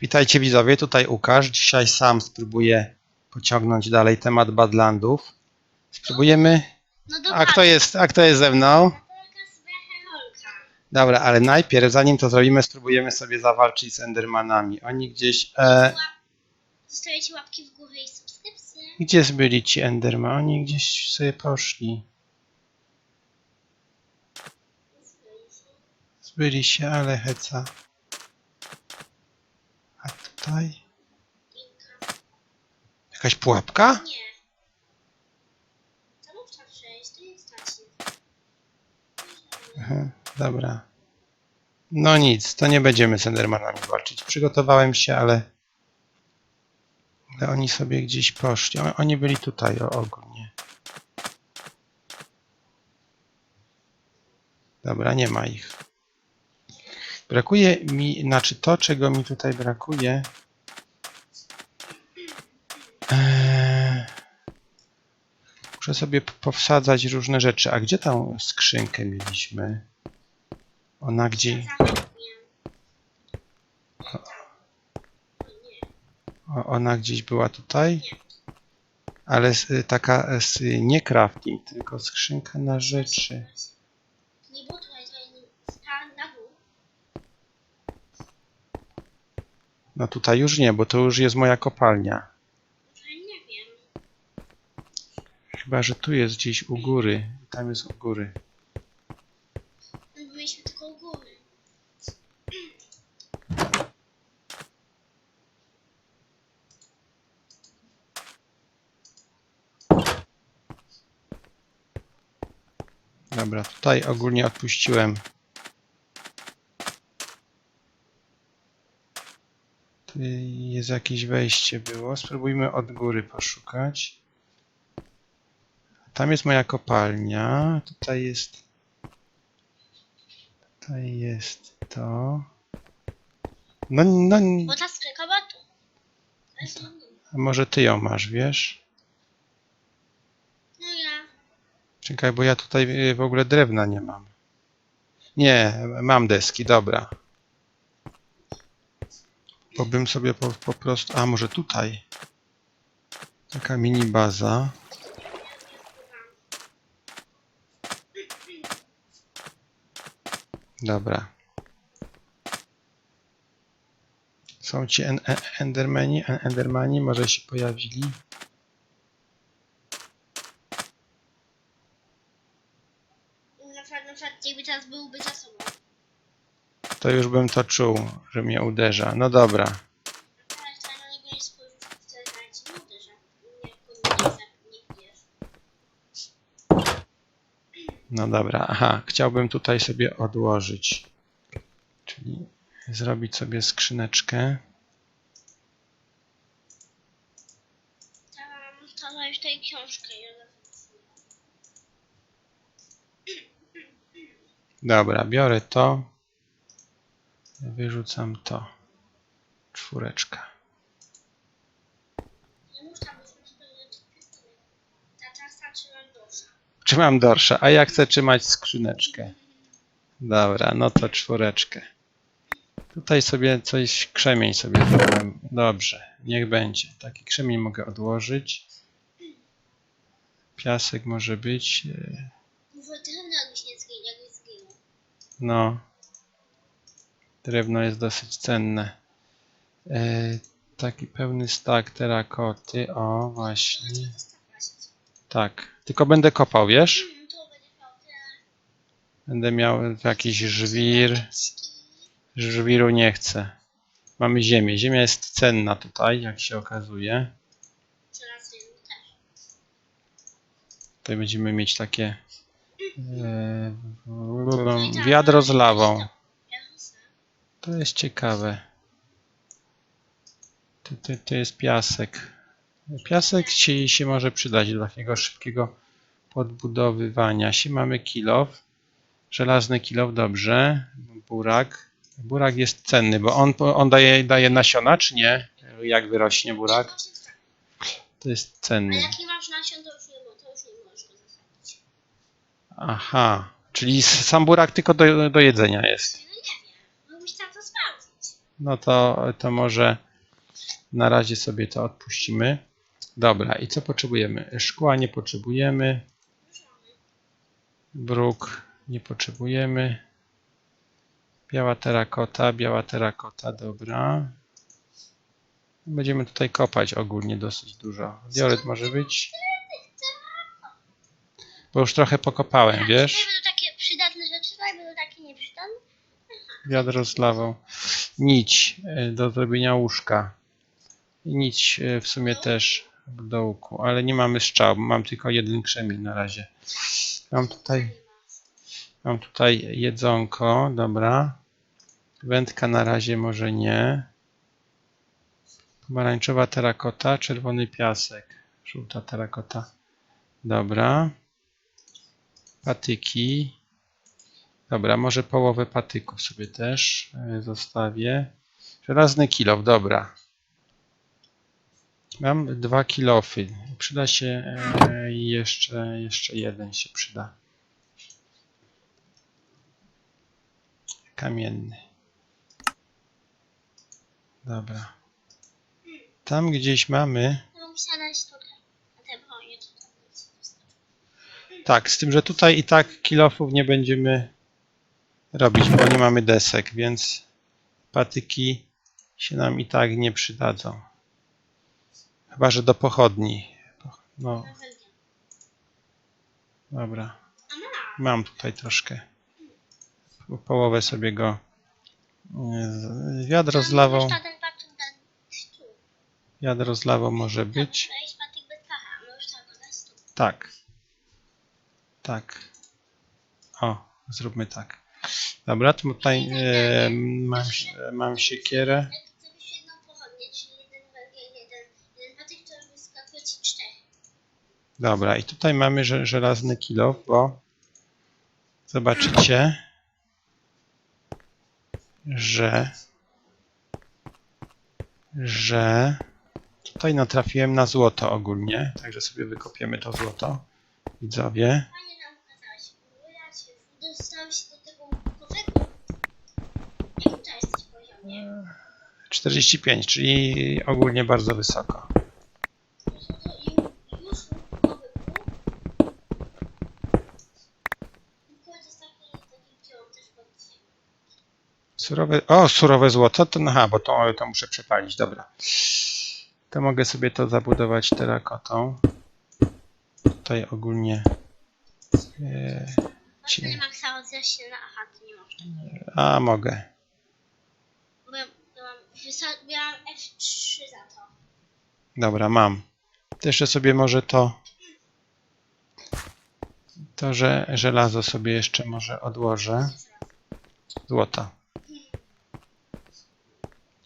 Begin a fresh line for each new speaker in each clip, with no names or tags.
Witajcie widzowie, tutaj Łukasz. Dzisiaj sam spróbuję pociągnąć dalej temat Badlandów. Spróbujemy.
No dobra,
A kto jest, a kto jest ze mną? Dobra, ale najpierw, zanim to zrobimy, spróbujemy sobie zawalczyć z Endermanami. Oni gdzieś. E,
Zostawiacie łapki w górę i subskrypcję.
gdzie byli ci Enderman? Oni gdzieś sobie poszli. Zbyli się, ale heca. Tutaj? Jakaś pułapka?
Nie. Tam trzeba przejść, to nie stać.
Aha, dobra. No nic, to nie będziemy z Endermanami walczyć. Przygotowałem się, ale, ale oni sobie gdzieś poszli. Oni byli tutaj o, ogólnie. Dobra, nie ma ich. Brakuje mi, znaczy to, czego mi tutaj brakuje. Eee, muszę sobie powsadzać różne rzeczy. A gdzie tą skrzynkę mieliśmy? Ona gdzie? O- Ona gdzieś była tutaj? Ale taka s- nie crafting, tylko skrzynka na rzeczy.
Nie tutaj, tutaj nie. Stan na dół.
No tutaj już nie, bo to już jest moja kopalnia.
Nie wiem.
Chyba, że tu jest gdzieś u góry. Tam jest u góry.
My byliśmy tylko u góry.
Dobra, tutaj ogólnie odpuściłem. Tu jest jakieś wejście było. Spróbujmy od góry poszukać. Tam jest moja kopalnia. Tutaj jest. Tutaj jest to. No, no,
Bo ta skrzynka była tu. To jest na dół.
a może ty ją masz, wiesz?
No ja.
Czekaj, bo ja tutaj y, w ogóle drewna nie mam. Nie, mam deski, dobra. Bo bym sobie po, po prostu. A może tutaj? Taka mini baza. Dobra. Są ci en, en, endermani, en, endermani, może się pojawili.
Na przykład, na przykład jakby teraz byłby za sobą.
To już bym to czuł, że mnie uderza. No dobra. No dobra, aha, chciałbym tutaj sobie odłożyć. Czyli zrobić sobie skrzyneczkę.
Tam, tutaj książkę.
Dobra, biorę to. Wyrzucam to. Czwóreczka.
dusza.
Trzymam dorsza, a ja chcę trzymać skrzyneczkę. Dobra, no to czwóreczkę. Tutaj sobie coś, krzemień sobie zrobiłem. Dobrze, niech będzie. Taki krzemień mogę odłożyć. Piasek może być. e,
Może drewno jakbyś nie zginął, jakbyś zginął.
No. Drewno jest dosyć cenne. E, taki pełny stak terakoty. O, właśnie. Tak. Tylko będę kopał, wiesz? Będę miał jakiś żwir. Żwiru nie chcę. Mamy ziemię. Ziemia jest cenna tutaj, jak się okazuje. Tutaj będziemy mieć takie e, wiadro z lawą. To jest ciekawe. To, to, to jest piasek. Piasek ci się może przydać do takiego szybkiego podbudowywania się. Mamy kilow. Żelazny kilow, dobrze. Burak. Burak jest cenny, bo on, on daje, daje nasiona, czy nie? Jak wyrośnie burak? To jest
A
cenny.
jak nie masz nasion, to już nie, to już nie możesz go zasadzić.
Aha, czyli sam burak tylko do, do jedzenia jest.
No to
to, może na razie sobie to odpuścimy. Dobra, i co potrzebujemy? Szkła nie potrzebujemy. Bruk nie potrzebujemy. Biała terakota, biała terakota, dobra. Będziemy tutaj kopać ogólnie dosyć dużo. Dioryt może być. Bo już trochę pokopałem, wiesz?
Tutaj będą takie przydatne rzeczy, będą takie nieprzydatne.
Wiadro z lawą. Nić e, do zrobienia łóżka. I nić e, w sumie też w dołku, ale nie mamy strzał. Mam tylko jeden krzemień na razie. Mam tutaj, mam tutaj jedzonko, dobra. Wędka na razie może nie. Pomarańczowa terakota, czerwony piasek. Żółta terakota. Dobra. Patyki. Dobra, może połowę patyków sobie też e, zostawię. Żelazny kilof, dobra. Mam dwa kilofy. Przyda się e, jeszcze, jeszcze jeden się przyda. Kamienny. Dobra. Tam gdzieś mamy. Tak, z tym, że tutaj i tak kilofów nie będziemy robić, bo nie mamy desek, więc patyki się nam i tak nie przydadzą. Chyba, że do pochodni. No, dobra. Mam tutaj troszkę. Po- Połowę sobie go z- wiadro z lawą. Wiadro z lawą może być. Tak. Tak. O, zróbmy tak. Dobra, to tutaj e, mam, mam siekierę. Dobra, i tutaj mamy że- żelazny kilo, bo zobaczycie, że że tutaj natrafiłem na złoto ogólnie, także sobie wykopiemy to złoto, widzowie.
Fajnie nam pokazałeś. Bo ja cię dostałam się do tego łukowego. Jak tutaj jesteś poziomie?
45, czyli ogólnie bardzo wysoko. Surowe, o, surowe złoto, to aha, bo to, to muszę przepalić, dobra. To mogę sobie to zabudować terakotą. Tutaj ogólnie e, Ci-
nie maksało się na aha, to nie można.
A, mogę.
Bo ja byłam, wysa- miałam F3 za to.
Dobra, mam. To jeszcze sobie może to. To, że żelazo sobie jeszcze może odłożę. Złota.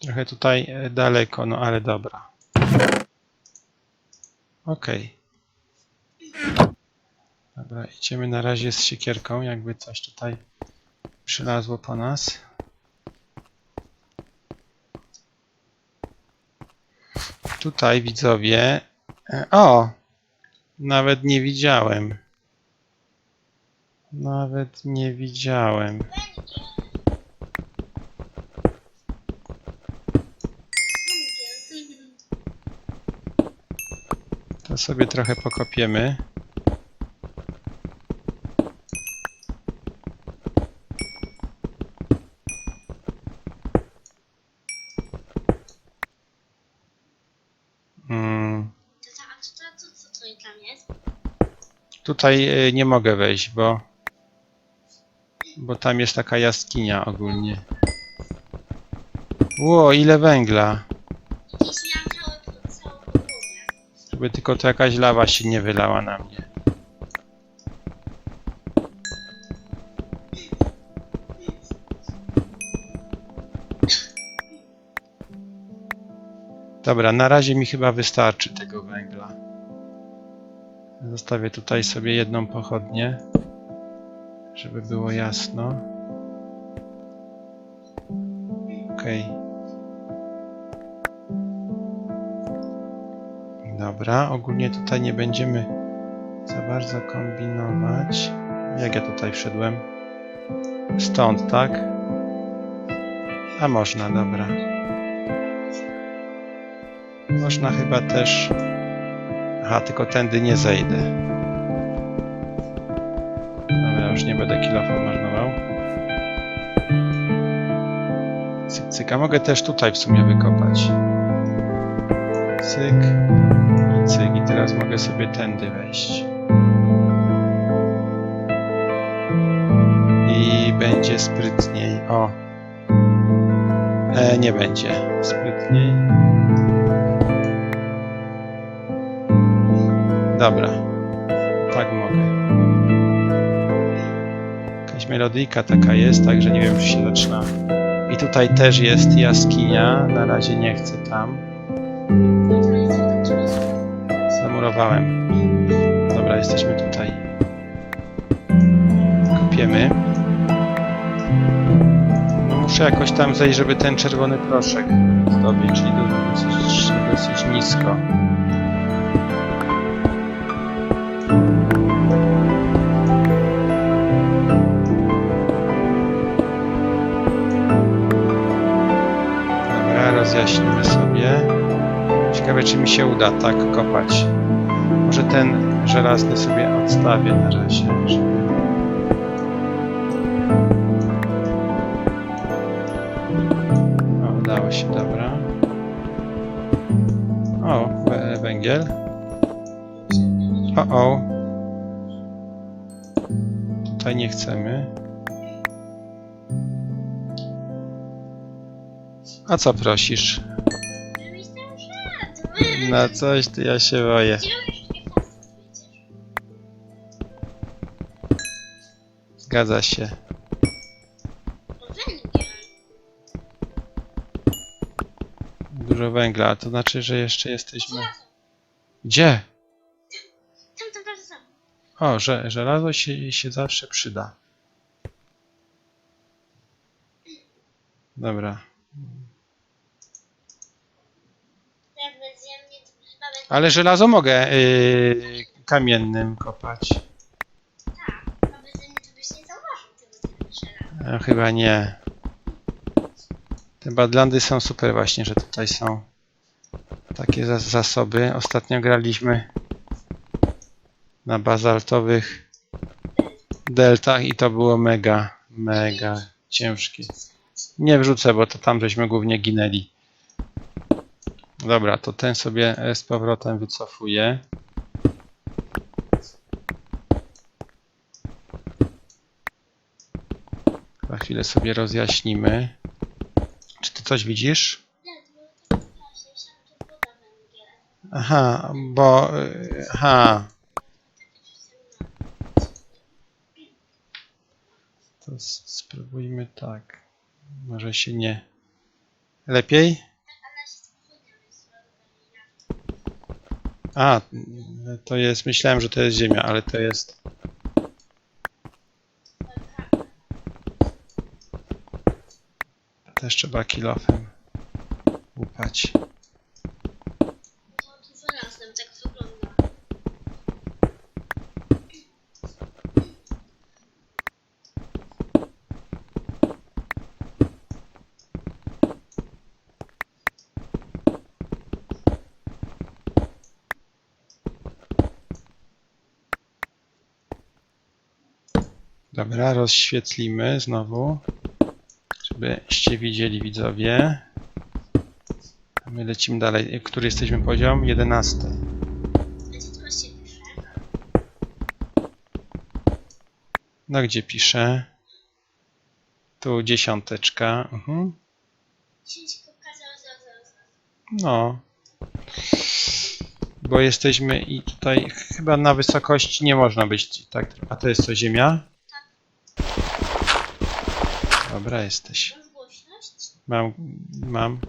Trochę tutaj e, daleko, no ale dobra. Okej. Dobra, idziemy na razie z siekierką, jakby coś tutaj przylazło po nas. Tutaj widzowie. e, O! Nawet nie widziałem. Nawet nie widziałem. To sobie trochę pokopiemy.
Co to tam jest?
tutaj y, nie mogę wejść, bo bo tam jest taka jaskinia ogólnie. Ło, ile węgla.
Jakieś miałam całą podłogę.
Tylko to jakaś lawa się nie wylała na mnie. Dobra, na razie mi chyba wystarczy tego węgla. Zostawię tutaj sobie jedną pochodnię, żeby było jasno. Okej. Dobra, ogólnie tutaj nie będziemy za bardzo kombinować. Jak ja tutaj wszedłem? Stąd, tak? A można, dobra. Można chyba też... Aha, tylko tędy nie zejdę. Dobra, już nie będę kilofa marnował. Cyk, cyk. A mogę też tutaj w sumie wykopać. Cyk. I cyk. I teraz mogę sobie tędy wejść. I będzie sprytniej. O. E, nie będzie sprytniej. Dobra. Tak mogę. Jakaś melodyjka taka jest, także nie wiem, czy się zaczyna. I tutaj też jest jaskinia. Na razie nie chcę tam. Zamurowałem. Dobra, jesteśmy tutaj. Kopiemy. No muszę jakoś tam zejść, żeby ten czerwony proszek zdobyć, czyli do- dosyć, dosyć nisko. Ciekawe, czy mi się uda tak kopać. Może ten żelazny sobie odstawię na razie, żeby... O, udało się, dobra. O, wę- węgiel. O, o. Tutaj nie chcemy. A co prosisz? Na coś ty ja się boję. Zgadza się. Dużo węgla, to znaczy, że jeszcze jesteśmy. Gdzie? O, że żelazo się, się zawsze przyda. Dobra. Ale żelazo mogę yy, kamiennym kopać.
Tak, byś nie zauważył tego.
A, chyba nie. Te badlandy są super właśnie, że tutaj są takie zas- zasoby. Ostatnio graliśmy na bazaltowych deltach i to było mega, mega ciężkie. Nie wrzucę, bo to tam żeśmy głównie ginęli. Dobra, to ten sobie e, z powrotem wycofuję. Za chwilę sobie rozjaśnimy. Czy ty coś widzisz? Aha, bo. y, Aha, to spróbujmy tak. Może się nie. Lepiej? A, to jest. Myślałem, że to jest ziemia, ale to jest. Też trzeba kilofem łupać. Dobra, rozświetlimy znowu, żebyście widzieli widzowie. A My lecimy dalej. Który jesteśmy poziom? 11.
Będzie to właśnie pisze.
No gdzie piszę? Tu dziesiąteczka. Mhm. No. Bo jesteśmy i tutaj chyba na wysokości nie można być tak. A to jest co, ziemia? Dobra, jesteś. Mam, mam.